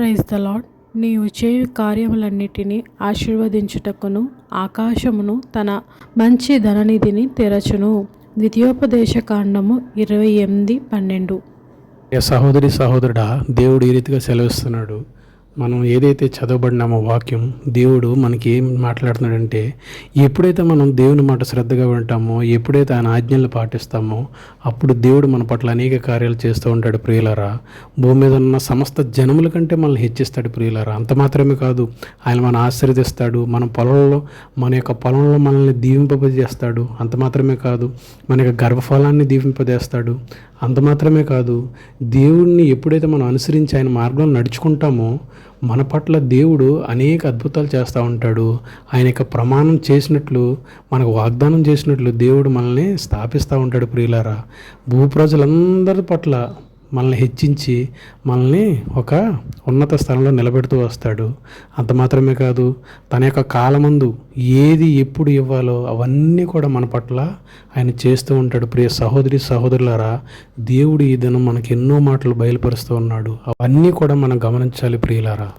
Praise the lord నీవు చేయు కార్యములన్నిటినీ ఆశీర్వదించుటకును ఆకాశమును తన మంచి ధననిధిని తెరచును. ద్వితీయోపదేశ కాండము ఇరవై ఎనిమిది పన్నెండు. సహోదరి సహోదరుడా దేవుడు ఈ రీతిగా సెలవిస్తున్నాడు. మనం ఏదైతే చదవబడినామో వాక్యం దేవుడు మనకి ఏం మాట్లాడుతున్నాడంటే ఎప్పుడైతే మనం దేవుని మాట శ్రద్ధగా వింటామో ఎప్పుడైతే ఆయన ఆజ్ఞలు పాటిస్తామో అప్పుడు దేవుడు మన పట్ల అనేక కార్యాలు చేస్తూ ఉంటాడు ప్రియులరా. భూమి మీద ఉన్న సమస్త జనముల కంటే మనల్ని హెచ్చిస్తాడు ప్రియులరా. అంత మాత్రమే కాదు ఆయన మన ఆశీర్వదిస్తాడు మన పొలంలో మన యొక్క పొలంలో మనల్ని దీవింపజేస్తాడు. అంత మాత్రమే కాదు మన యొక్క గర్భఫలాన్ని దీవింపజేస్తాడు. అంత మాత్రమే కాదు దేవుడిని ఎప్పుడైతే మనం అనుసరించి ఆయన మార్గంలో నడుచుకుంటామో మన పట్ల దేవుడు అనేక అద్భుతాలు చేస్తూ ఉంటాడు. ఆయన యొక్క ప్రమాణం చేసినట్లు మనకు వాగ్దానం చేసినట్లు దేవుడు మనల్ని స్థాపిస్తూ ఉంటాడు ప్రియులారా. భూప్రజలందరి పట్ల మనల్ని హెచ్చించి మనల్ని ఒక ఉన్నత స్థలంలో నిలబెడుతూ వస్తాడు. అంత మాత్రమే కాదు తన యొక్క కాలమందు ఏది ఎప్పుడు ఇవ్వాలో అవన్నీ కూడా మన పట్ల ఆయన చేస్తూ ఉంటాడు. ప్రియ సహోదరి సహోదరులారా దేవుడు ఈ దినం మనకి ఎన్నో మాటలు బయలుపరుస్తూ ఉన్నాడు. అవన్నీ కూడా మనం గమనించాలి ప్రియులారా.